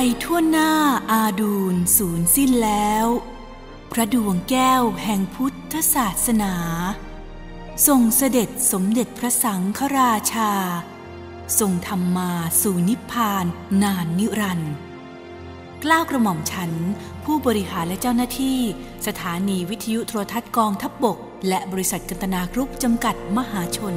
ภัยทั่วหน้าอาดูลสูญสิ้นแล้ว พระดวงแก้วแห่งพุทธศาสนาทรงเสด็จสมเด็จพระสังฆราชา ทรงทำมาสู่นิพพานนานนิรันดร์กล้าวกระหม่อมฉัน ผู้บริหารและเจ้าหน้าที่ สถานีวิทยุโทรทัศน์กองทัพบบก และบริษัทกันตนากรุ๊ปจำกัดมหาชน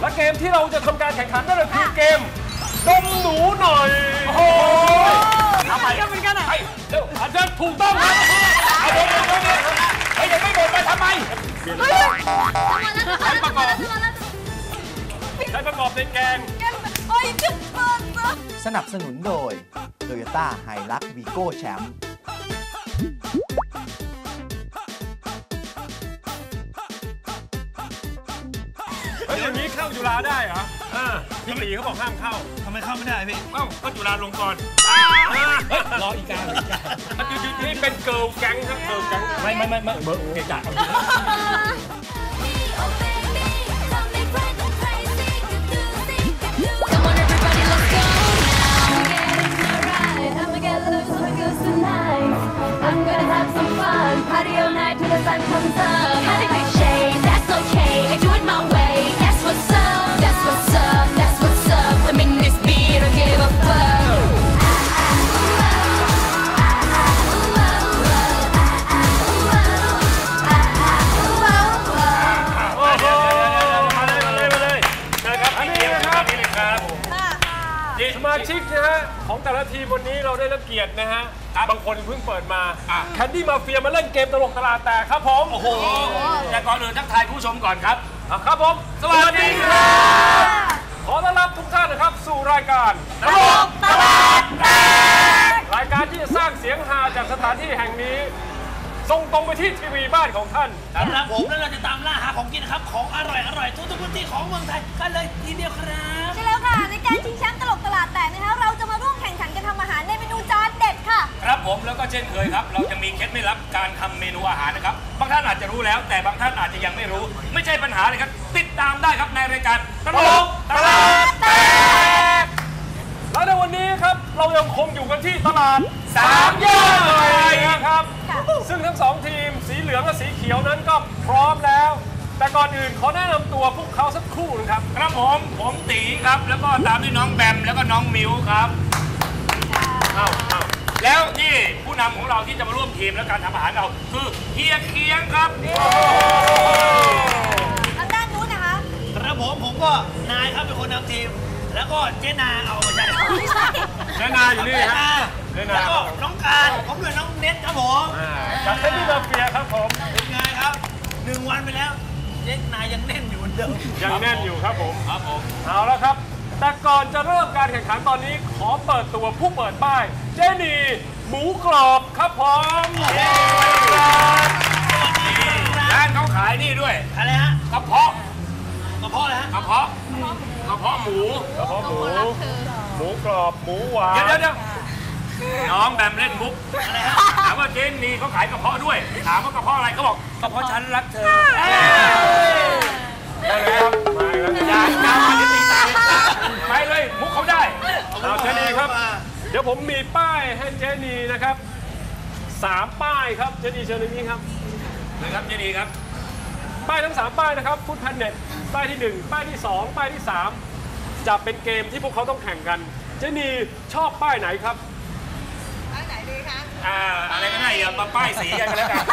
และเกมที่เราจะทำการแข่งขันนั่นก็คือเกมดมหนูหน่อย โอ้โหทำไมกันเหมือนกันอะเร็วอาจจะถูกต้องครับเอาเดี๋ยวเดี๋ยวเดี๋ยวเดี๋ยวเฮ้ยยังไม่หมดไปทำไมเปลี่ยนเลยใช้ประกอบใช้ประกอบในแกงสนับสนุนโดย Toyota Hilux Vigo Champ จุฬาได้เหรอเออพี่หลีเขาบอกห้ามเข้าทำไมเข้าไม่ได้พี่เอ้าก็จุฬาลงกรณ์รออีกานี่เป็นเกิร์ลแก๊งครับเกิร์ลแก๊งไม่ไม่ไม่ไม่เบอร์เกะกะ Oh baby, don't make right, go crazy. Come on everybody, let's go now. Getting alright, I'ma get loose, I'ma goose tonight. I'm gonna have some fun, party all night till the sun comes up. แต่ละทีมวันนี้เราได้รับเกียรตินะฮะ บางคนเพิ่งเปิดมาแคนดี้มาเฟียมาเล่นเกมตลกตลาดแตกครับผม โอ้โห แต่ก่อนอื่นทักทายผู้ชมก่อนครับอะครับผม สวัสดีครับขอต้อนรับทุกท่านนะครับสู่รายการตลกตลาดแตกรายการที่จะสร้างเสียงฮาจากสถานที่แห่งนี้ส่งตรงไปที่ทีวีบ้านของท่านสำหรับผมแล้วเราจะตามล่าหาของกินนะครับ ของอร่อยอร่อยทุกทุกพื้นที่ของเมืองไทยกันเลยทีเดียวครับ ใช่แล้วค่ะ ในการชิงแชมป์ตลกตลาดแตกนะคะ ผมแล้วก็เช่นเคยครับ เราจะมีเคล็ดไม่ลับการทำเมนูอาหารนะครับ บางท่านอาจจะรู้แล้ว แต่บางท่านอาจจะยังไม่รู้ ไม่ใช่ปัญหาเลยครับ ติดตามได้ครับในรายการตลกตลาดแตกและในวันนี้ครับเรายังคงอยู่กันที่ตลาดสามย่านใหม่นะครับ ซึ่งทั้งสองทีมสีเหลืองและสีเขียวนั้นก็พร้อมแล้ว แต่ก่อนอื่นขอแนะนำตัวพวกเขาสักครู่หนึงครับ ครับผมผมตีครับ แล้วก็ตามด้วยน้องแบมแล้วก็น้องมิวครับอ้าวอ้าวแล้วนี่ ผู้นำของเราที่จะมาร่วมทีมและการทำอาหารเราคือเฮียเคียงครับ ทางด้านนู้นนะคะ ครับผมผมก็นายครับเป็นคนนำทีม แล้วก็เจนาเอาไม่ใช่ไม่ใช่เจนาอยู่นี่เจครับนาเจนา แล้วก็น้องการผมด้วยน้องเน็ตครับผมอ่าจากเทนนิสมาเฟียครับผมเป็นไงครับหนึ่งวันไปแล้วเจ๊นายยังแน่นอยู่เหมือนเดิมยังแน่นอยู่ครับผม ครับผมเอาแล้วครับ แต่ก่อนจะเริ่มการแข่งขันตอนนี้ขอเปิดตัวผู้เปิดป้าย เจนี หมูกรอบครับผมร้านเขาขายนี่ด้วยอะไรฮะกระเพาะกระเพาะอะไรฮะกระเพาะกระเพาะหมูกระเพาะหมูหมูกรอบหมูหวานเดี๋ยวเดี๋ยวเดี๋ยวน้องแบมเล่นมุกถามว่าเจนนี่เขาขายกระเพาะด้วย ถามว่ากระเพาะอะไรเขาบอกกระเพาะฉันรักเธอ ยวผมมีป้ายให้เจนีนะครับสามป้ายครับเจนีเชิญตรงนี้ครับนะครับเจนีครับ ป้ายทั้ง3ป้ายนะครับฟุตพันเน็ตป้ายที่1ป้ายที่2ป้ายที่3จะเป็นเกมที่พวกเขาต้องแข่งกัน เจนีชอบป้ายไหนครับอ่าอะไรก็ได้อย่ามาป้ายสีกันก็แล้วกัน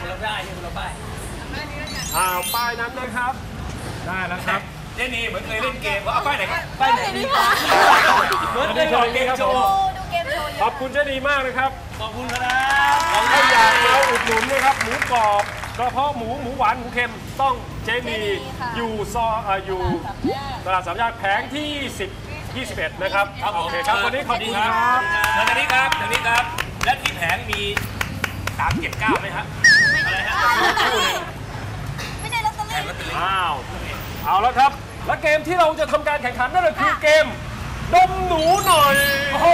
คนละได้คนละป้ายอ่าป้ายนั้นนะครับ ได้แล้วครับ เจนี่เหมือนเคยเล่นเกมว่าเอาป้ายไหนครับป้ายไหนดีครับเหมือนได้ชมเกมโชว์ดูเกมโชว์ขอบคุณเจดีมากนะครับ ขอบคุณครับถ้าอยากมาอุดหนุนนะครับหมูกรอบกระเพาะหมูหมูหวานหมูเค็มต้องเจนีอยู่ซอเอ่ออยู่ตลาดสามย่านแผงที่ 10 21 นะครับครับผมโอเคครับวันนี้ขอบคุณครับแล้วทางนี้ครับทางนี้ครับ และที่แผงมี379ไหมฮะอะไรฮะคู่หนึ่งไม่ใช่ลอตเตอรี่อ้าวเอาแล้วครับ และเกมที่เราจะทำการแข่งขันนั่นก็คือเกม ดมหนูหน่อยโอ้โห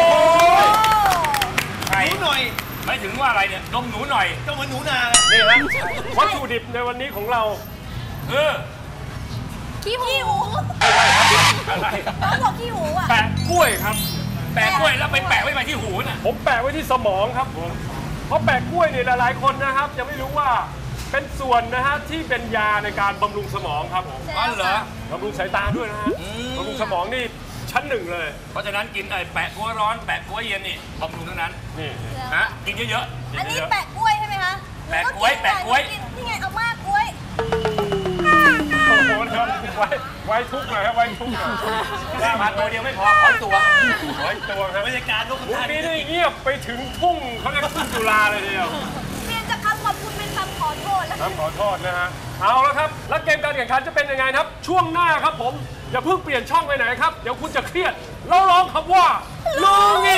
ใครหนูหน่อยไม่ถึงว่าอะไรเนี่ยนมหนูหน่อยก็เหมือนหนูนานี่ฮะวัตถุดิบในวันนี้ของเราเออขี้หูอะไรน้องบอกขี้หูอะ แปะกล้วยครับ แปะกล้วยแล้วไปแปะไว้ไปที่หูน่ะผมแปะไว้ที่สมองครับผมเพราะแปะกล้วยเนี่ยหลายๆคนนะครับยังไม่รู้ว่า เป็นส่วนนะฮะที่เป็นยาในการบำรุงสมองครับผม อ๋อเหรอ บำรุงสายตาด้วยนะฮะ บำรุงสมองนี่ชั้นหนึ่งเลย เพราะฉะนั้นกินไอ้แปะกล้วยร้อนแปะกล้วยเย็นนี่บำรุงทั้งนั้นนี่นะกินเยอะอันนี้แปะกล้วยใช่ไหมคะแปะกล้วยแปะกล้วยนี่ไงเอามากกล้วยโอ้โหครับไว้ไว้ทุกข์หน่อยครับไว้ทุกข์หน่อยๆมาตัวเดียวไม่พอขอตัวไว้ตัวครับบรรยากาศก็คุณมุกท่านนี้นี่เงียบไปถึงทุ่งเขาเรียกทุ่งจุฬาเลยทีเดียว โทษแล้วครับขอโทษนะฮะ เอาละครับ แล้วเกมการแข่งขันจะเป็นยังไงครับ ช่วงหน้าครับผม อย่าเพิ่งเปลี่ยนช่องไปไหนครับ เดี๋ยวคุณจะเครียด เราร้องคำว่าลุงอี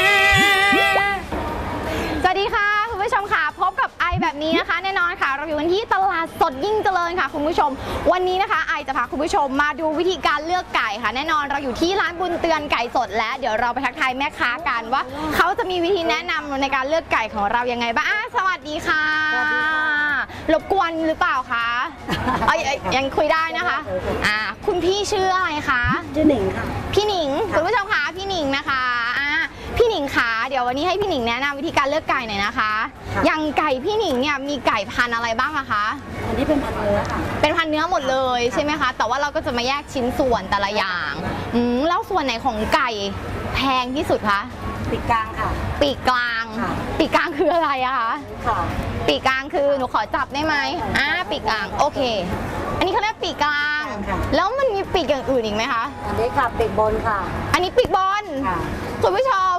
สวัสดีค่ะ คุณผู้ชมค่ะ พบกับไอแบบนี้นะคะ แน่นอนค่ะ เราอยู่กันที่ตลาดสดยิ่งเจริญค่ะ คุณผู้ชม วันนี้นะคะ ไอจะพาคุณผู้ชมมาดูวิธีการเลือกไก่ค่ะ แน่นอนเราอยู่ที่ร้านบุญเตือนไก่สดและเดี๋ยวเราไปทักทายแม่ค้ากันว่า เขาจะมีวิธีแนะนำในการเลือกไก่ของเรายังไงบ้างอะสวัสดีค่ะ รบกวนหรือเปล่าคะเอ้ยเอ้ยยังคุยได้นะคะอ่าคุณพี่ชื่ออะไรคะ ชื่อหนิงค่ะ พี่หนิงคุณผู้ชมคะพี่หนิงนะคะอ่าพี่หนิงคะเดี๋ยววันนี้ให้พี่หนิงแนะนำวิธีการเลือกไก่หน่อยนะคะ ค่ะ อย่างไก่พี่หนิงเนี่ยมีไก่พันธุ์อะไรบ้างอะคะ อันนี้เป็นพันธุ์เนื้อค่ะ เป็นพันธุ์เนื้อหมดเลยใช่ไหมคะ แต่ว่าเราก็จะมาแยกชิ้นส่วนแต่ละอย่างอืมแล้วส่วนไหนของไก่แพงที่สุดคะ ปีกกลางค่ะ ปีกกลาง ค่ะ ปีกกลางคืออะไรอะคะ ค่ะ ปีกกลางคือหนูขอจับได้ไหมอ่าปีกกลางโอเค อันนี้เขาเรียกปีกกลางค่ะแล้วมันมีปีกอย่างอื่นอีกไหมคะ อันนี้ค่ะปีกบนค่ะ อันนี้ปีกบอลค่ะคุณผู้ชม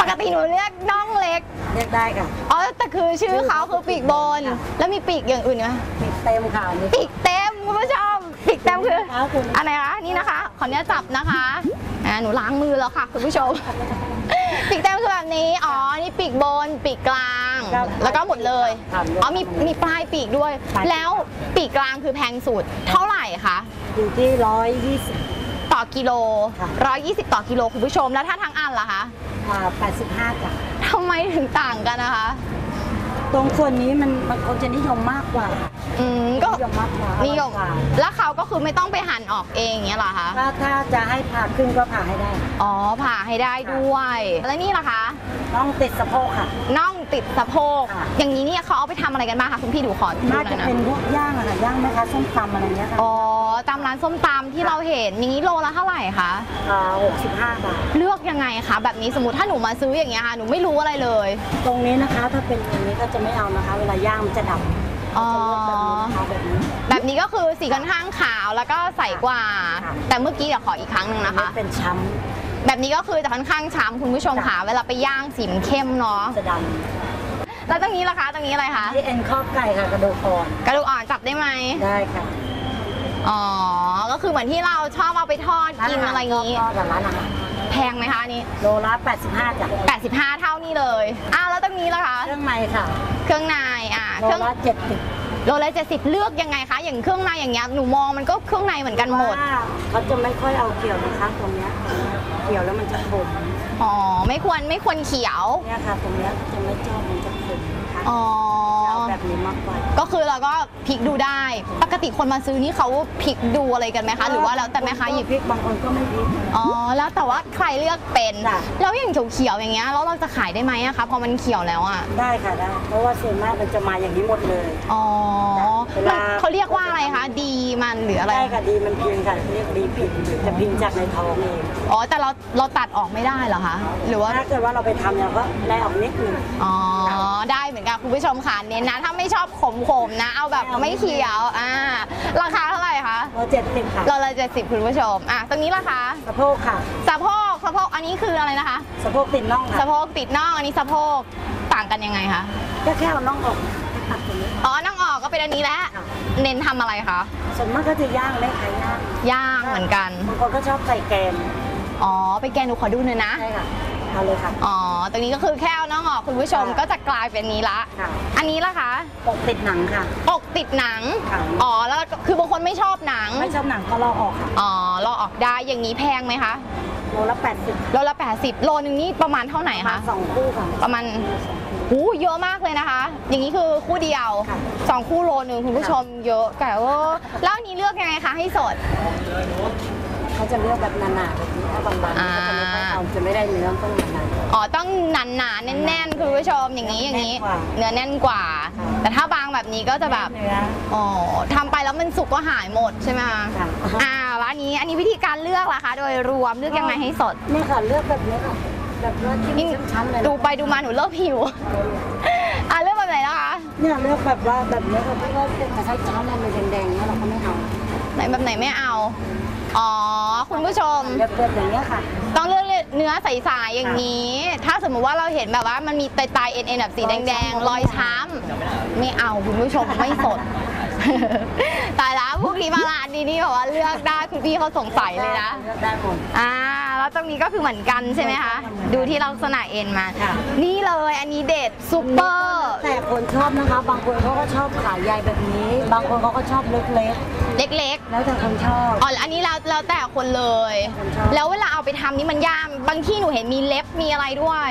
ปกติหนูเรียกน่องเล็กเรียกได้ค่ะอ๋อแต่คือชื่อเขาคือปีกบนค่ะแล้วมีปีกอย่างอื่นไหมปีกเต็มค่ะอันนี้ปีกเต็มคุณผู้ชม ปีกเต็มคือเอาคุณอันไหนคะนี่นะคะขออนุญาตจับนะคะอ่าหนูล้างมือแล้วค่ะคุณผู้ชมปีกเต็มคือแบบนี้ อ๋อ นี่ปีกบน ปีกกลาง แล้วก็หมดเลย อ๋อ มีมีปลายปีกด้วย แล้วปีกกลางคือแพงสุด เท่าไหร่คะ อยู่ที่ร้อยยี่สิบต่อกิโลค่ะ120ต่อกิโลคุณผู้ชม แล้วถ้าทั้งอันล่ะคะอ่าแปดสิบห้าจ้ะทำไมถึงต่างกันนะคะ ตรงส่วนนี้มันมันคนจะนิยมมากกว่า อืมก็นิยมมากกว่านิยมกว่าแล้วเขาก็คือไม่ต้องไปหั่นออกเองอย่างเงี้ยเหรอคะ ถ้าถ้าจะให้ผ่าครึ่งก็ผ่าให้ได้ อ๋อผ่าให้ได้ด้วย แล้วนี่ล่ะคะ ต้องติดสะโพกค่ะ น่องติดสะโพก ค่ะ อย่างนี้เนี่ยเขาเอาไปทำอะไรกันบ้างคะคุณพี่ดูขอดูหน่าน่จะอยนะ เป็นพวกย่างอะค่ะย่างไหมคะส้มตำอะไรเงี้ยค่ะอ๋อตามร้านส้มตำที่เราเห็นอย่างนี้โลละเท่าไหร่คะ อ่าหกสิบห้าบาท เลือกยังไงคะแบบนี้สมมติถ้าหนูมาซื้ออย่างเงี้ยค่ะหนูไม่รู้อะไรเลย ตรงนี้นะคะถ้าเป็นอย่างนี้ก็จะไม่เอานะคะ เวลาย่างมันจะดำ อ๋อ จะเลือกแบบนี้นะคะแบบนี้แบบนี้ก็คือสีค่อนข้างขาวแล้วก็ใสกว่าค่ะแต่เมื่อกี้เดี๋ยวขออีกครั้งหนึ่งนะคะ เป็นช้แบบนี้ก็คือจะค่อนข้างช้ำคุณผู้ชมค่ะ เวลาไปย่างสีมันเข้มเนาะำจะดแล้วตรงนี้ล่ะคะ ตรงนี้อะไรคะำที่เอ็นข้อไก่ค่ะกระดูกอ่อนกระดูกอ่อนจับได้ไหม ได้ค่ะอ๋อ ก็คือเหมือนที่เราชอบเอาไปทอดกินอะไรอย่างนี้ ทอดกับร้านอาหารแพงไหมคะอันนี้ โลละ85จ้ะ85 เท่านี้เลยอ้าวแล้วตรง นี้ล่ะคะเครื่องในค่ะเครื่องในอะโลเครื่องละ70โลละ70เลือกยังไงคะอย่างเครื่องในอย่างเงี้ยหนูมองมันก็เครื่องในเหมือนกันหมดว่าเขาจะไม่ค่อยเอาเกี่ยวนะคะตรงเนี้ยตรงเนี้ยเกี่ยวแล้วมันจะขมอ๋อไม่ควรไม่ควรเขียวเนี่ยค่ะตรงเนี้ยจะไม่ชอบ อ๋อ เอาแบบนี้มากกว่าก็คือเราก็พลิกดูได้ ปกติคนมาซื้อนี่เขาพลิกดูอะไรกันไหมคะ หรือว่าแล้วแต่แม่ค้าหยิบ พริกบางคนก็ไม่พริก อ๋อ แล้วแต่ว่าใครเลือกเป็น จ้ะ แล้วอย่างเขียวๆอย่างเงี้ย แล้วเราจะขายได้ไหมอะคะ พอมันเขียวแล้วอะได้ค่ะได้ เพราะว่าส่วนมากมันจะมาอย่างนี้หมดเลย อ๋อเวลามันเขาเรียกว่าอะไรคะ ดีมันหรืออะไร ได้ค่ะดีมันพิงค่ะเรียกดีพิงจะพิงจากในท้องเองอ๋อ แต่เราเราตัดออกไม่ได้เหรอคะ หรือว่า ถ้าเกิดว่าเราไปทำเนี่ยก็ได้ออกนิดนึง อ๋อ ได้เหมือนกันคุณผู้ชมค่ะเน้นนะถ้าไม่ชอบขมๆนะ เอาแบบไม่เขียวอ่าราคาเท่าไหร่คะโลเจ็ดสิบค่ะเราละเจ็ดสิบคุณผู้ชมอะตรงนี้ราคาสะโพกค่ะสะโพกสะโพกอันนี้คืออะไรนะคะ สะโพกติดน่องสะค่ะโพกติดน่องอันนี้สะโพกต่างกันยังไงคะก็แค่เอาน่องออกตัดตรงนี้ อ๋อน่องออกก็เป็นอันนี้แหละค่ะ เน้นทำอะไรคะส่วนมากก็จะย่างไม่ขายย่างย่างเหมือนกันบางคนก็ชอบใส่แกงอ๋อไปแกงหนูขอดูหน่อยนะ ใช่ค่ะ เอาเลยค่ะ อ๋อ ตรงนี้ก็คือแค่เอาน้องออกคุณผู้ชมค่ะก็จะกลายเป็นนี้ละ ค่ะ อันนี้ล่ะคะปกติดหนังค่ะ อกติดหนัง ค่ะ อ๋อ แล้วก็คือบางคนไม่ชอบหนัง ไม่ชอบหนังก็ลอกออกค่ะอ๋อลอกออกได้ อย่างนี้แพงไหมคะ โลละ80โลละ 80 โลนึงนี่ประมาณเท่าไหร่มาคะ สองคู่ค่ะ ประมาณหูเยอะมากเลยนะคะ อย่างนี้คือคู่เดียวค่ะ สองคู่โลนึงคุณผู้ชมเยอะแต่ว่าแล้วอันนี้เลือกยังไงคะให้สด เขาจะเลือกแบบหนาๆแบบนี้ถ้าบางๆอ่าเขาจะไม่ค่อยเอาจะไม่ได้เนื้อต้องหนา อ๋อต้องหนาหนาๆแน่นๆคุณผู้ชมอย่างนี้อย่างนี้แน่นกว่าเนื้อแน่นกว่าค่ะแต่ถ้าบางแบบนี้ก็จะแบบเนื้ออ๋อทำไปแล้วมันสุกก็หายหมดใช่ไหมคะค่ะ อ่าแล้วอันนี้อันนี้วิธีการเลือกล่ะคะ โดยรวมเลือกยังไงให้สดนี่ค่ะเลือกแบบนี้ค่ะแบบเลือกที่มีชั้นๆเลยนะดูไปดูมาหนูเริ่มหิว อ่าเลือกแบบไหนนะคะเนี่ยเลือกแบบว่าแบบนี้ค่ะที่ว่าเป็นกระชายช้อนอะไรแดงๆเนี่ยเราก็ไม่เอาไหนแบบไหนไม่เอา อ๋อ คุณผู้ชม เลือกเลือกอย่างเงี้ยค่ะ ต้องเลือกเนื้อใสๆอย่างนี้ ถ้าสมมุติว่าเราเห็นแบบว่ามันมีตายๆเอ็นเอ็นแบบสีแดงๆรอยช้ำไม่เอาคุณผู้ชมไม่สด ตายแล้วพวกนี้มาร้านนี้นี่แบบว่าเลือกได้คุณพี่เขาสงสัยเลยนะ เลือกได้หมด อ่าแล้วตรงนี้ก็คือเหมือนกันใช่ไหมคะ ดูที่ลักษณะเอ็นมา ค่ะ นี่เลยอันนี้เด็ดซุปเปอร์ แต่คนชอบนะคะ บางคนเขาก็ชอบขาใหญ่แบบนี้ บางคนเขาก็ชอบเล็ก เล็กๆ แล้วแต่คนชอบๆอ๋อ อันนี้แล้วแล้วแต่คนเลยคนชอบแล้วเวลาเอาไปทำนี่มันยาก บางที่หนูเห็นมีเล็บมีอะไรด้วย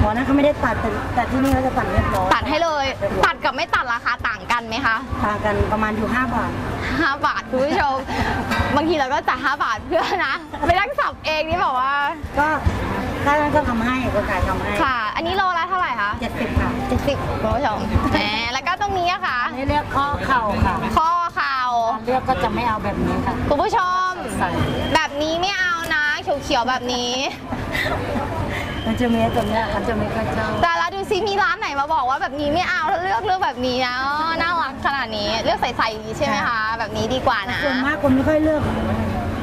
หมอนั้นเขาไม่ได้ตัดแต่แต่ที่นี่เขาจะตัดเรียบร้อยตัดให้เลย ตัดกับไม่ตัดราคาต่างกันไหมคะ ต่างกันประมาณอยู่5บาท5บาทคุณผู้ชม บางทีเราก็จ่าย5บาทเพื่อนะไปนั่งสับเองนี่บอกว่า ก็ถ้านั้นก็ทำให้คนขายทำให้ ค่ะ อันนี้โลละเท่าไหร่คะ70ค่ะ70คุณผู้ชมแหมแล้วก็ตรงนี้อะค่ะอันนี้เรียกข้อเข่าค่ะข้อ เข่าเลือกก็จะไม่เอาแบบนี้ค่ะคุณผู้ชม ใส่แบบนี้ไม่เอานะ เขียวๆแบบนี้ มันจะมีตัวเนี้ยมันจะไม่ค่อยชอบแต่ละดูซิมีร้านไหนมาบอกว่าแบบนี้ไม่เอาแล้วเลือกเลือกแบบนี้นะอ๋อน่ารักขนาดนี้ เลือกใส่ๆอย่างนี้ใช่ไหมคะ แบบนี้ดีกว่านะ ส่วนมากคนไม่ค่อยเลือก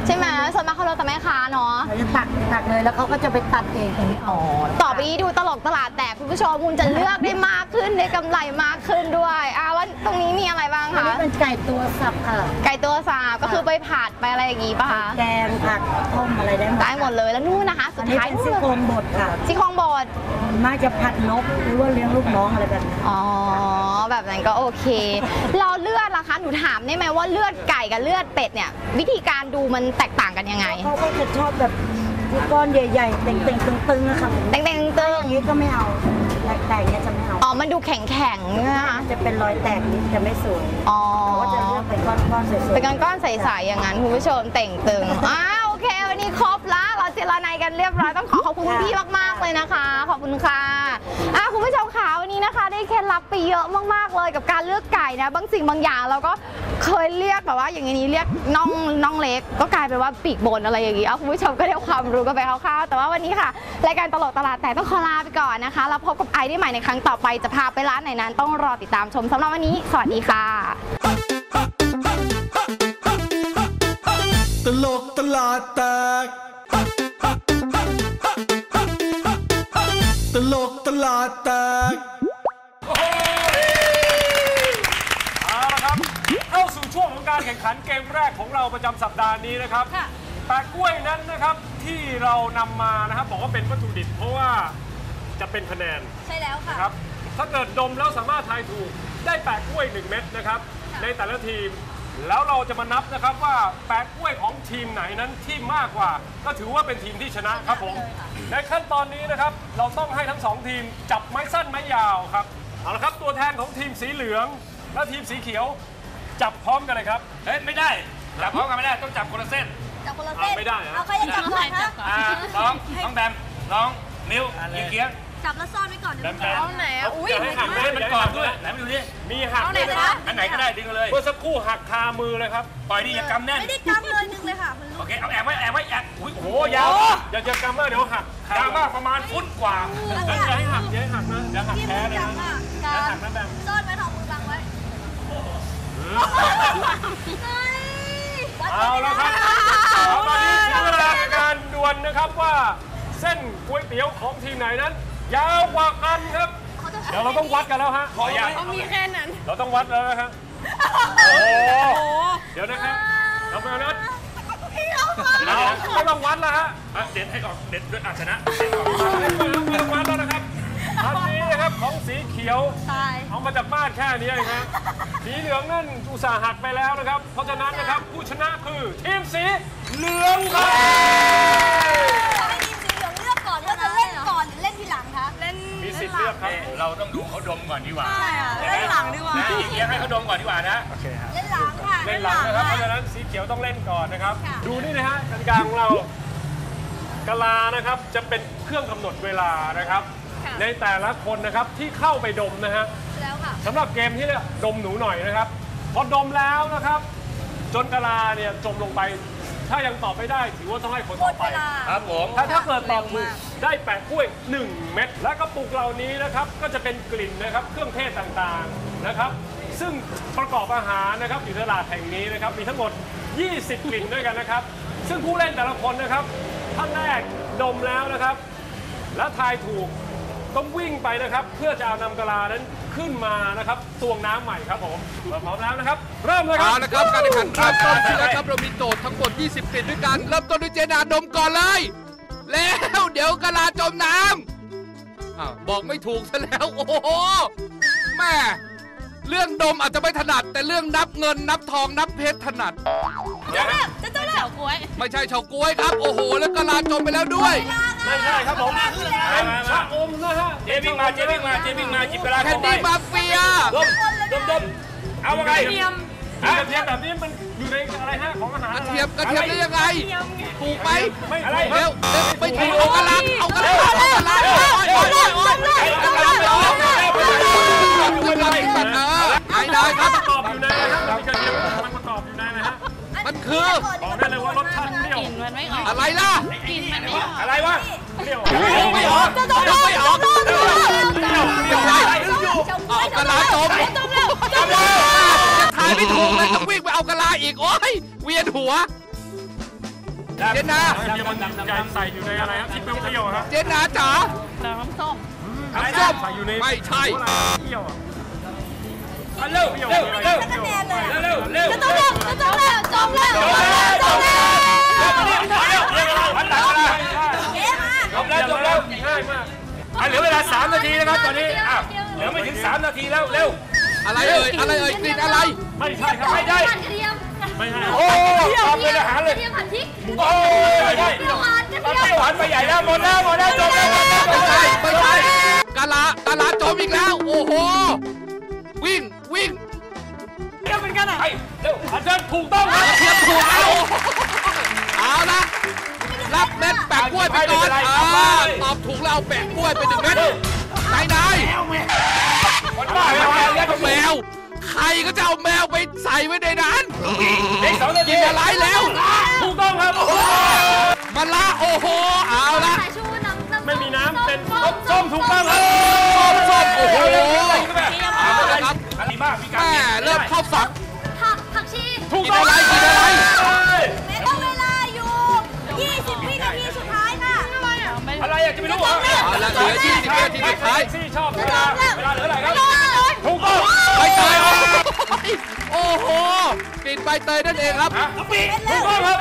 ใช่ไหมส่วนมากเขาเลือกแต่แม่ค้าเนาะเขาจะตักตักเลยแล้วเขาก็จะไปตัดเองตรงนี้อ๋อต่อไปนี้ดูตลกตลาดแตกคุณผู้ชมคุณจะเลือกได้มากขึ้นได้กำไรมากขึ้นด้วยอ่าแล้วตรงนี้มีอะไรบ้างอันคะนี้เป็นไก่ตัวสับค่ะ ไก่ตัวสาบก็คือไปผัดไปอะไรอย่างงี้ป่ะคะแกงผักต้มอะไรได้หมดได้หมดเลยแล้วนู่นนะคะ สุอัดนนี้ท้ายเป็นนู่นซี่โครงบดค่ะซี่โครงบดมากจะผัดนกหรือว่าเลี้ยงลูกน้องอะไรแบบนี้อ๋อ แบบนั้นก็โอเค เราเลือดล่ะคะ หนูถามได้ไหมว่าเลือดไก่กับเลือดเป็ดเนี่ย วิธีการดูมันแตกต่างกันยังไงเขาก็จะชอบแบบที่ก้อนใหญ่ๆเต่งๆตึงๆนะคะเต่งๆตึงอย่างนี้ก็ไม่เอาแตกๆเนี้ยจะไม่เอาๆอ๋อมันดูแข็งๆนะคะจะเป็นรอยแตกนิดจะไม่สวยอ๋อ เขาก็จะเลือกเป็นก้อนๆสวยๆ เป็นก้อนๆใสๆอย่างนั้นคุณผู้ชมเต่งตึงอ้าวโอ เค วันนี้ครบละเราเจรนายกันเรียบร้อยต้องขอขอบคุณคุณพี่มากๆเลยนะคะ ขอบคุณค่ะอะคุณผู้ชมคะวันนี้นะคะ ได้เคล็ดลับไปเยอะมากๆเลยกับการเลือกไก่นะ บางสิ่งบางอย่างเราก็เคยเรียกแบบว่าอย่างนี้เรียกน่องน่องเล็ก ก็กลายเป็นว่าปีกบนอะไรอย่างนี้เอาคุณผู้ชมก็ได้ความรู้กันไปคร่าวๆแต่ว่าวันนี้ค่ะรายการตลกตลาดแต่ต้องขอลาไปก่อนนะคะแล้วพบกับไอได้ใหม่ในครั้งต่อไปจะพาไปร้านไหนนั้นต้องรอติดตามชมสำหรับวันนี้ สวัสดีค่ะ ตลกตลาดแตก ตลกตลาดแตก เอาละครับเข้าสู่ช่วงของการแข่งขันเกมแรกของเราประจำสัปดาห์นี้นะครับแปะกล้วยนั้นนะครับที่เรานำมานะครับบอกว่าเป็นวัตถุดิบเพราะว่าจะเป็นคะแนน ใช่แล้วค่ะ นะครับถ้าเกิดดมแล้วสามารถทายถูกได้แปะกล้วย 1 เม็ดนะครับในแต่ละทีม แล้วเราจะมานับนะครับว่าแปะกล้วยของทีมไหนนั้นที่มากกว่า ก็ถือว่าเป็นทีมที่ชนะครับผม ในขั้นตอนนี้นะครับ เราต้องให้ทั้งสองทีมจับไม้สั้นไม้ยาวครับเอาละครับตัวแทนของทีมสีเหลือง และทีมสีเขียว จับพร้อมกันเลยครับเฮ้ยไม่ได้จับพร้อมกันไม่ได้ต้องจับคนละเส้น จับคนละเส้น เอาไม่ได้เหรอ เอาใครจะจับก่อนคะ อ่าน้องน้องแบมน้องนิ้วยิงเกียร์ จับแล้วซ่อนไว้ก่อนเดี๋ยวแบมเอาไหนอะอุ้ยอย่าให้หักให้มันกอดด้วยไหนมาดูดิมีหักเอาไหนด้วยนะคะอันไหนก็ได้ดึงเลยเมื่อสักครู่หักคามือเลยครับปล่อยดิอย่ากำแน่นไม่ได้กำเลยนึงเลยค่ะมันโอรู้เคเอาแอบไว้แอบไว้แอบอุ้ยโอ้โหยาวอย่าเจอกำเมอร์เดี๋ยวหักยาวมากประมาณฟุตกว่าอย่าให้หักอย่าให้หักนะอย่าหักที่แพ้มือเลยจับนะอะอย่าหักนะแบมซ่อนไว้ทองมือบังไว้เฮ้ยวัดเอาไว้แล้วครับนะเอาตอนนี้ถึงเวลาในการดูวลนะครับว่าเส้นก๋วยเตี๋ยวของทีมไหนนั้น ยาวกว่ากันครับ เดี๋ยวเราต้องวัดกันแล้วฮะขออนุญาตเขามีแค่นั้น เราต้องวัดแล้วนะครับโอ้เดี๋ยวนะครับเราไปนัดพี่เอามาเราไม่ต้องวัดแล้วฮะอะเด็ดให้ก่อนเด็ดด้วยอาชนะเด็ดก่อนไม่ต้องวัดแล้วนะครับอันนี้นะครับของสีเขียวตายเอามาจากบ้านแค่นี้เองครับสีเหลืองนั่นอุตส่าห์หักไปแล้วนะครับ เพราะฉะนั้นนะครับผู้ชนะคือทีมสีเหลืองครับ อกครับ เราต้องดูเขาดมก่อนดีกว่าใช่อะเล่นหลังดีกว่านะอีกเลี้ยงให้เขาดมก่อนดีกว่านะเล่นหลังค่ะเล่นหลังนะครับ เพเล่ราะนหลังฉะนั้นสีเขียวต้องเล่นก่อนนะครับค่ะดูนี่นะฮะกติกาของเรากะลานะครับจะเป็นเครื่องกำหนดเวลานะครับค่ะในแต่ละคนนะครับที่เข้าไปดมนะฮะแล้วค่ะสำหรับเกมที่เนี่ยดมหนูหน่อยนะครับ พอดมแล้วนะครับ จนกะลาเนี่ยจมลงไป ถ้ายังตอบไม่ได้ถือว่าต้องให้คนหมต่อดไปเวลาครับผมถ้าถ้าเกิดตอบถูก ได้แปะกล้วย 1 เม็ดและกระปุกเหล่านี้นะครับก็จะเป็นกลิ่นนะครับเครื่องเทศต่างๆนะครับ ซึ่งประกอบอาหารนะครับอยู่ในตลาดแห่งนี้นะครับมีทั้งหมด 20 กลิ่นด้วยกันนะครับ ซึ่งผู้เล่นแต่ละคนนะครับท่านแรกดมแล้วนะครับ และทายถูกต้องวิ่งไปนะครับ เพื่อจะเอานำกะลานั้นขึ้นมานะครับตวงน้ำใหม่ครับผมพร้อมแล้วนะครับ เริ่มเลยครัเอาบละครับการแข่งขันเริ่มต้นขึ้นแล้วครับเรามีโจทย์ทั้งหมด 20กลิ่นด้วยกัน เริ่มต้นด้วยเจนาดมก่อนเลย แล้วเดี๋ยวกะลาจมน้ำอ้าวบอกไม่ถูกซะแล้ว โอ้โหแม่เรื่องดมอาจจะไม่ถนัด แต่เรื่องนับเงินนับทองนับเพชรถนัดจะเล่นจะเจ้าเล่นกล้วยไม่ใช่เฉาก๊วยครับ โอ้โห แล้วกะลาจมไปแล้วด้วย ไม่ใช่ครับผมเป็นชะอมนะฮะเจวิ่งมาเจวิ่งมาเจวิ่งมาจิบกระลาแคนเข้าไปดี้มาเฟีย ดมดมดมเอาว่าไงกระเทียม กระเทียมแบบนี้มันอยู่ในอะไรฮะของอาหารกอระไเทียมกระเทียมได้ยังไง ถูกไหมไม่อะไรเร็วเร็วไม่ถูกเอากะลาเอากะลาเอากะลาโอ้ยโอ้ยโอ้ยโอ้ยกะลาไปออกขึ้นมาอีกแบบเออไอ้ได้ครับประกอบอยู่ในอะไรครับมีกระเทียมมันประกอบอยู่ในนะฮะมันคือบอกได้เลยว่ารสชาติเปรี้ยวอะไรล่ะอะไรวะเปรี้ยวไม่ออกยังไม่ออกเปรี้ยวเปรี้ยวเอากะลาจมจะถ่ายไม่ถูกเลยต้องวิ่งไปเอากะลาอีกโอ้ยเวียนหัว เจนนากระเทียมมันใหญ่ใส่อยู่ในอะไรครับที่เปรี้ยวๆครับเจนนาจ๋าอะไรส้มใส่อยู่ในไม่ใช่เปรี้ยวอะเอาเร็วเร็วเร็วเร็วคะแนนเลยเร็วเร็วจะต้องเล่นจะต้องเล่นจบเล่นจบแล้วจบแล้วจบแล้วเร็วเร็วเร็วหันหลังมาเอ๊ะมาจบแล้วจบแล้วง่ายมากอะเหลือเวลา3นาทีนะครับตอนนี้อะเหลือไม่ถึง3นาทีแล้วเร็ว อะไรเอ่ยอะไรเอ่ยกลิ่นอะไร ไม่ใช่ครับไม่ได้ กระเทียมไม่ใช่โอ้ทำเป็นอาหารเลยกระเทียมผัดพริกโอ้ไม่ได้เปรี้ยวหวานกระเราเทียไม่มหวานไปใหญ่แล้วหมดแล้วหมดแล้วจบแล้วไม่ใช่ไม่ใช่กะลากะลาจมอีกแล้ว โอ้โห วิ่งวิ่งไปเร็วอาจารย์ถูกต้องครับเทียบถูกเอาเอาละรับเม็ดแปะกล้วยไปก่อนอ่าตอบถูกแล้วเอาแปะกล้วยไปหนึ่งเม็ดนายนาย คนบ้าไปแล้วเลี้ยงแมว ใครก็จะเอาแมวไปใส่ไว้ในนั้นเด็กสองนาทีกินอะไรแล้วถูกต้องครับมันละโอ้โห เอาละสายชูน้ำน้ำไม่มีน้ำเป็นส้มถูกต้องครับส้มส้มโอ้โหเอาละครับดีมากมีการแม่เริ่มเข้าฝักผักผักชีถูกกินต้องอะไรกินอะไร อะไรอะจะไม่รู้เหรอเอาละเหลือ20วินาทีสุดท้าย ซี่ชอบเวเวลาลาเวลาเหลืออะไรครับถูกต้องใบเตยโอ้โหกลิ่นใบเตยนั่นเองครับถูกต้องครับ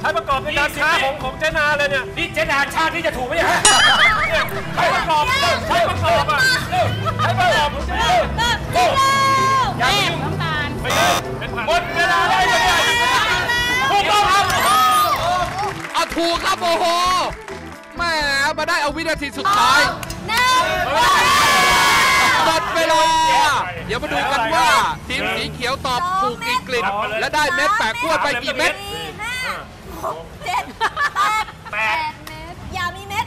ใช้ประกอบในการค้าของของเจนาเลยเนี่ยนี่เจนาชาติที่จะถูกไหมฮะใช้ประกอบใช้ประกอบอะใช้ประกอบผมจะได้โอ้ยังยุ่งไม่ใช่เป็นผักหมดเวลาแล้วยังไงถูกต้องครับ เอาถูกครับโอ้โหแหม่มาได้เอาวินาทีสุดท้ายหนึ่งหมดเวลา เดี๋ยวมาดูกันว่า ทีมสีเขียวตอบถูกกี่กลิ่นและได้เม็ดแปะกล้วยไปกี่เม็ดสี่ห้าหกเจ็ดแปดแปดเม็ดอย่ามีเม็ด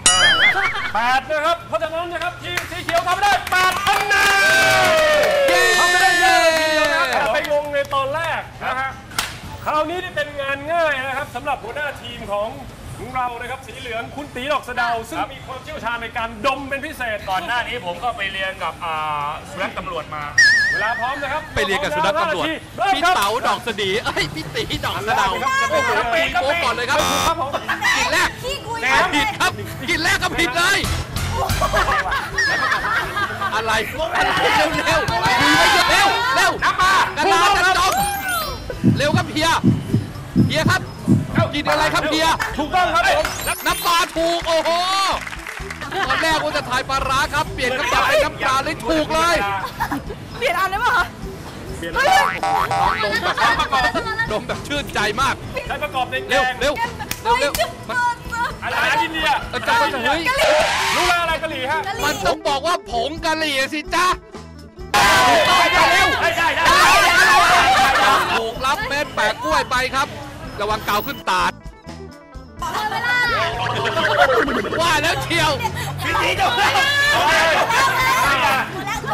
แปดนะครับ เพราะฉะนั้นนะครับ ทีมสีเขียวทำไปได้แปดคะแนน ราวนี้นี่เป็นงานง่ายนะครับสำหรับหัวหน้าทีมของของเรานะครับสีเหลืองคุณตีดอกสะเดา ซึ่งมีความเชี่ยวชาญในการดมเป็นพิเศษก่อนหน้านี้ผมก็ไปเรียนกับอ่าสุนัขตำรวจมา เวลาพร้อมนะครับไปเรียนกับสุนัขตำรวจ เริ่มพี่ครับ เต๋าดอกสดีเอ้ยพี่ตีดอกสะเดาครับโอ้โหปีนโป๊กก่อนเลยครับครับผม กินแรกขี้กุยแหนผิดครับกินแรกก็ผิดเลย อะไรอะไรเร็วเร็วเร็วเร็วน้ำปลากระลาจะจบ เร็วครับเพียเพียครับกินอะไรครับเพียถูกต้องครับผมน้ำปลาถูกโอ้โหตอนแรกว่าจะถ่ายปลาร้าครับ เปลี่ยนคำตอบเป็นน้ำปลาเลยถูกเลย เปลี่ยนอันได้ป่ะคะเปลี่ยนดมแบบดมแบบชื่นใจมากใช้ประกอบในแกเร็วงเร็วเร็วเร็วมันอาหารอินเดียเออจะไปเฮ้ยรู้แล้วอะไรกะหรี่ฮะ มันต้องบอกว่าผงกะหรี่สิจ๊ะไปเร็วใช่ใช่ใช่ ถูกรับเม็ดแปะกล้วยไปครับ ระวังกาวขึ้นตาดเวลาว่าแล้วเชียวพี่ตีจะไป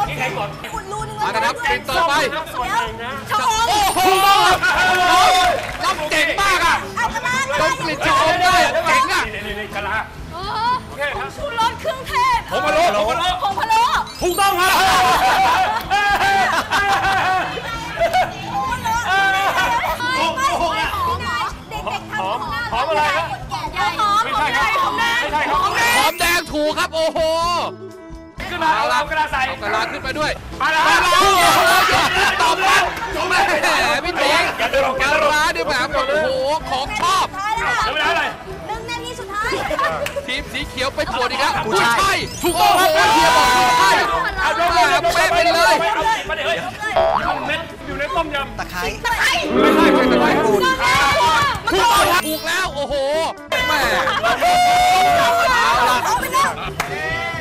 นี่ใครกดขุดรูนึงมานะครับกินต่อไปส่วนหนึ่งนะชะอมโอ้โหรับเก่งมากอะอัตมาดมกลิ่นชะอมได้อะเก่งอะนี่นี่นี่กะลาโอ้โอเคครับชูรสเครื่องเทศผงพะโล้ผงพะโล้ผงพะโล้ถูกต้องครับ ถูกครับ โอ้โหขึ้นมาเอากระดาษใส่เอากระลาขึ้นไปด้วยมาแล้วปลาร้าโอ้โหตอบรับแม่พี่ตีปลาร้าเนี่ยแบบโอ้โหของชอบท้ายแล้วเดี๋ยวเวลาอะไรหนึ่งนาทีสุดท้ายทีมสีเขียวไปตรวจอีกแล้วผู้ชายถูกต้องครับเฮียบอกผู้ชายเอาแม่เร็วๆเป๊ะไปเลยเอาสิมาเดี๋ยวเฮ้ยมันเม็ดอยู่ในต้มยำตะไคร้ตะไคร้ไม่ใช่ไม่ใช่ไม่ใช่ปูนถูกต้องถูกแล้วโอ้โหแม่ เอาล่ะเอาไปแล้ว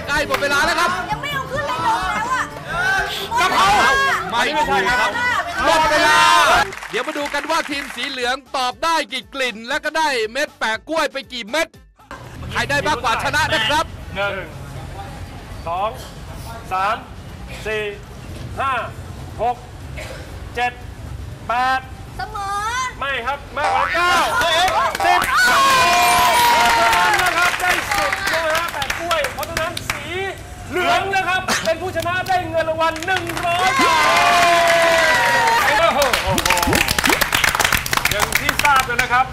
ใกล้หมดเวลาแล้วครับยังไม่เอาขึ้นเลยลงแล้วอะกะเพราไม่ถูกครับหมดเวลา เดี๋ยวมาดูกันว่าทีมสีเหลืองตอบได้กี่กลิ่น แล้วก็ได้เม็ดแปะกล้วยไปกี่เม็ด ใครได้มากกว่าชนะนะครับหนึ่งสองสามสี่ห้าหกเจ็ดแปดเสมอ ไม่ครับมากกว่าเก้าสิบ นะครับได้สิบนะฮะแปดกล้วย เพราะฉะนั้นสีเหลืองนะครับ เป็นผู้ชนะได้เงินรางวัล100บาทโอ้โหโอ้โหอย่างที่ทราบเลยนะครับ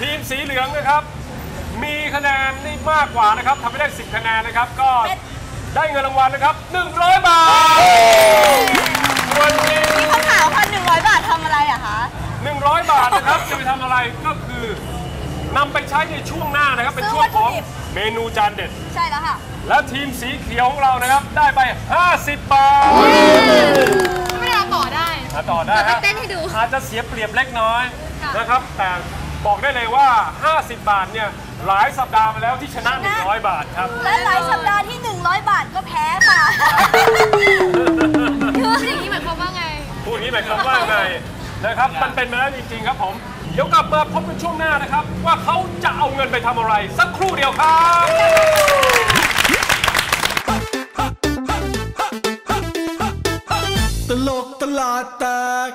ทีมสีเหลืองนะครับ มีคะแนนได้มากกว่านะครับทำให้ได้10คะแนนนะครับ ก็ได้เงินรางวัลนะครับ100บาทส่วนทีม คำถามพันหนึ่งร้อยบาททำอะไรอะคะ 100 บาทนะครับ จะไปทำอะไรก็คือ นำไปใช้ในช่วงหน้านะครับ เป็นช่วงของเมนูจานเด็ด ใช่แล้วค่ะ และทีมสีเขียวของเรานะครับ ได้ไป 50 บาทไม่ได้ต่อได้มาต่อได้เดี๋ยวฮะไปเต้นให้ดูอาจจะเสียเปรียบเล็กน้อยค่ะนะครับ แต่บอกได้เลยว่า 50 บาทเนี่ยหลายสัปดาห์มาแล้วที่ชนะ 100 บาทครับ และหลายสัปดาห์ที่ 100 บาทก็แพ้ค่ะคืออย่างนี้หมายความว่าไงพูดอย่างนี้หมายความว่าไงนะครับ มันเป็นมาแล้วจริงๆครับผมเดี๋ยวกลับมาพบกันช่วงหน้านะครับ ว่าเขาจะเอาเงินไปทำอะไร สักครู่เดียวครับ ตลกตลาดแตก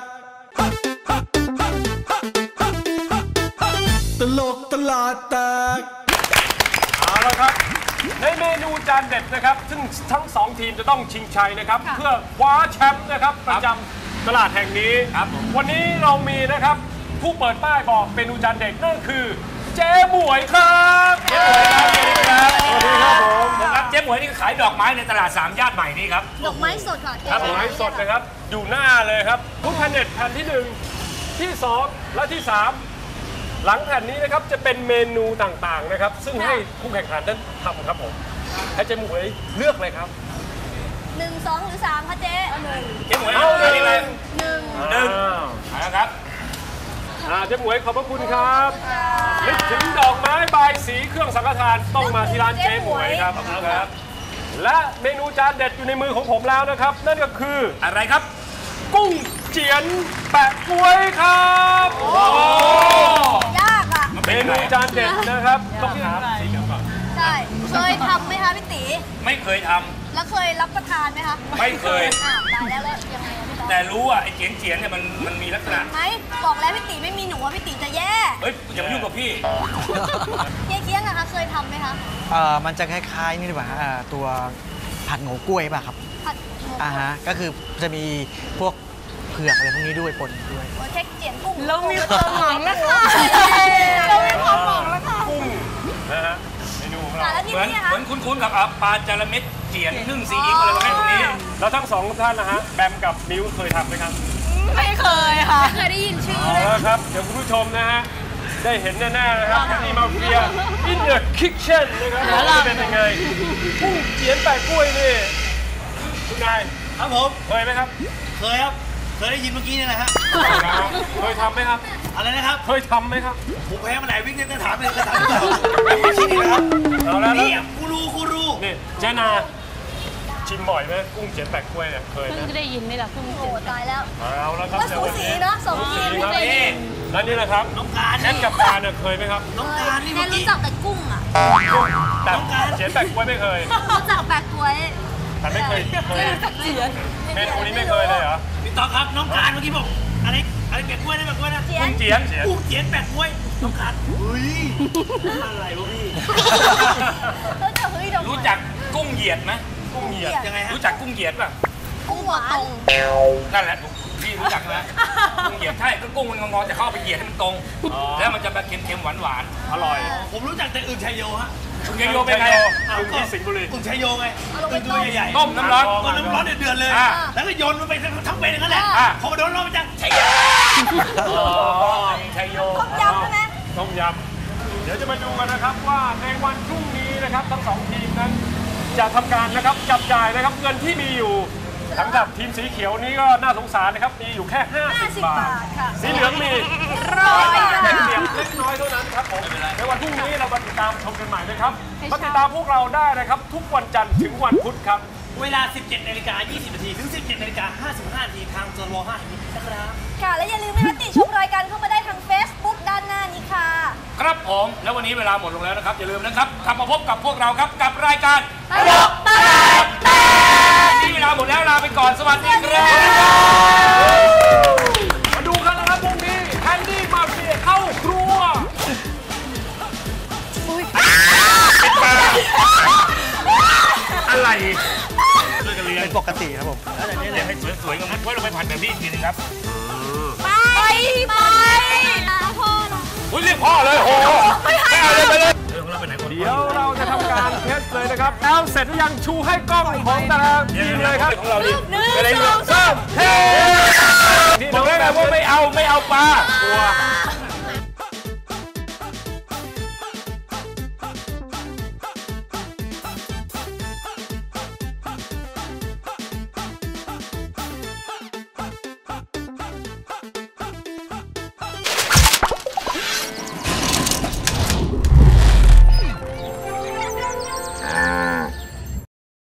ตลกตลาดแตก เอาละครับ ในเมนูจานเด็ดนะครับ ซึ่งทั้งสองทีมจะต้องชิงชัยนะครับ เพื่อคว้าแชมป์นะครับ ประจำตลาดแห่งนี้ วันนี้เรามีนะครับ ผู้เปิดป้ายบอกเมนูจานเด็ดนั่นคือ เจ๊หมวยครับเจ๊หมวยครับสวัสดีครับผมครับเจ๊หมวยนี่ขายดอกไม้ในตลาดสามย่านใหม่นี่ครับดอกไม้สดค่ะครับผมให้สดนะครับอยู่หน้าเลยครับทุกแผ่นเน็ตแผ่นที่หนึ่งที่สองและที่สามหลังแผ่นนี้นะครับจะเป็นเมนูต่างๆนะครับ ซึ่งให้ผู้แข่งขันนั้นทำครับผมให้เจ๊หมวยเลือกเลยครับหนึ่งสองหรือสามคะเจ๊เอาหนึ่งเจ๊หมวยเอาเอาเลเลยยหนึ่งหนึ่งเอาละครับ อ่าเจ๊หมวยขอบพระคุณครับนึกถึงดอกไม้ใบายสีเครื่องสังฆทานต้องมาที่ร้านเจ๊หมวยครับครับ และเมนูจานเด็ดอยู่ในมือของผมแล้วนะครับ นั่นก็คืออะไรครับ กุ้งเจียนแปะกล้วยครับโอ้โหยากอะเมนูจานเด็ดนะครับต้องถามสีเขียวก่อนใช่เคยทำไหมคะพี่ตีไม่เคยทแล้วเคยรับประทานไหมคะไม่เคยอ้าวตายแล้วแล้วยังไงอะพี่ำต๊อก แต่รู้ว่าไอ้เจียนเจียนๆเนี่ยมันมันมีลักษณะไหมบอกแล้วพี่ตีไม่มีหนูว่าพี่ตีจะแย่เฮ้ยอย่ามายุ่งกับพี่ เฮียเคียงอะคะเคยทำไหมคะเอ่อมันจะคล้ายๆนี่ดีกว่าฮะอ่าตัวผัดโงกล้วยป่ะครับผัดอ่าฮะก็คือจะมีพวกเผือกอะไรพวกนี้ด้วยปนด้วย โอเช็คเจียนกุ้งเรามีความหวังแล้วค่ะเรามีความหวังแล้วค่ะ นะฮะ ค่ะแล้วนี่เหมือนนี่นะคะเหมือนคุ้นๆกับอะปลาจาระเม็ดเจียนนึ่งซีอิ๊วอะไรประเภทพวกนี้ แล้วทั้งสองท่านนะฮะแบมกับมิวเคยทำไหมครับไม่เคยค่ะ เคยได้ยินชื่อเอาเลยละครับ เดี๋ยวคุณผู้ชมนะฮะ ได้เห็นแน่ๆนะครับที่มาเฟีย in the kitchen นะครับว่าจะเป็นยังไงกุ้งเจียนแปะกล้วยนี่คุณนายครับผมเคยไหมครับ เคยครับ เคยได้ยินเมื่อกี้เนี่ยนะฮะเคยทำไหมครับ อะไรนะครับ เคยทำไหมครับ ผมแพ้มาหลายวิกเนี่ยจะถามเลยจะถามหรือเปล่าไม่ชินอีกนะครับเอาละนี่กูรูกูรูนี่เจนาชิมบ่อยไหมกุ้งเจียนแปะกล้วยเนี่ยเคยไหมเพิ่งจะได้ยินนี่แหละเพิ่งโอ้โหตายแล้วเอาแล้วครับก็สูสีเนาะสองทีมนี่ไม่ครับเคยนี่แล้วนี่แหละครับน้องการแอดกับการเนี่ยเคยไหมครับน้องการนี่แนเมื่อนกี้รู้จักแต่กุ้งอะแต่เจียนแปะกล้วยไม่เคยรู้จักแปลกกล้วยแต่ไม่เคยเคยเจียนเมนูนี้ไม่เคยเลยเหรอพี่ ต๊อกครับน้องการเมื่อกี้บอกอะไรอะไรแปะกล้วยนะแปะกล้วยนะเจียกุ้นงเจียนเจียนกุ้งเจียนแปะกล้วยน้องการเฮ้ยอะไรวะพี่รู้จักเฮ้ยดอกรู้จักกุ้งเหยียดไหมกุ้งเหยียดยังไงฮะรู้จักกุ้งเหยียดป่ะกุ้งหัวตรงนั่นแหละพี่รู้จักไหมกุ้งเหยียดใช่ก็กุ้งมันงอๆจะเข้าไปเหยียดให้มันตรง แล้วมันจะแบบเค็มๆหวานอร่อย ผมรู้จักแต่อึ่งชัยโยฮะๆ คุณยายโยเป็นไงอ้าวอึ่งที่สิงห์บุรีอึ่งชัยโยไงอึ่งตัวใหญ่ๆต้มน้ำร้อนต้มน้ำร้อนเดือดๆเลยอ่าแล้วก็โยนมันไปทั้งเป็นอย่างนั้นแหละอ่าพอมาโดนร้อนมันจะชัยโยอ๋อชัยโยต้มยำใช่ไหมต้มยำเดี๋ยวจะมาดูกันนะครับว่าในวันพรุ่งนี้นะครับทั้งสองทีมนั้นจะทำการนะครับจับจ่ายนะครับเงินที่มีอยู่ สำหรับทีมสีเขียวนี้ก็น่าสงสารนะครับ มีอยู่แค่ 50 50บาบาท ทค่ะ สีเหลืองมีร้อยบาท เป็นเพียงเล็กน้อยเท่านั้นครับผม ในวันพรุ่งนี้เรามาติดตามชมกันใหม่นะครับมาติดตามพวกเราได้นะครับ ทุกวันจันทร์ถึงวันพุธครับ เวลา 17นาฬิกา20นาทีถึง 17นาฬิกา55นาทีทางจว5แห่งนี้นะครับ ค่ะ และอย่าลืมนะคะติชมรายการเข้ามาได้ทาง Facebook ด้านหน้านี้ค่ะ ครับผม แล้ววันนี้เวลาหมดลงแล้วนะครับ อย่าลืมนะครับกลับมาพบกับพวกเราครับกับรายการ ตลกตลาดแตก นี่เวลาหมดแล้วลาไปก่อนสวัสดีครับมาดูกันนะครับพรุ่งนี้แคนดี้มาเฟียเข้าครัวอะไรเป็นปกติครับผมเดี๋ยวให้สวยๆกันนะไว้ลงไปผัดแบบนี้อีกทีนึงครับไปไปพ่อเราอุ้ยเรียกพ่อเลยโอ้โหไม่เอาเลยไปเลย เออเราไปไหนคนเดี๋ยวเราจะทำการเทสเลยนะครับแล้วเสร็จหรือยังชูให้กล้องของแต่ละทีมเลยครับของเราดิหนึ่งอะไรสองสามเฮ้บอกได้ไงว่าไม่เอาไม่เอาปลาตัว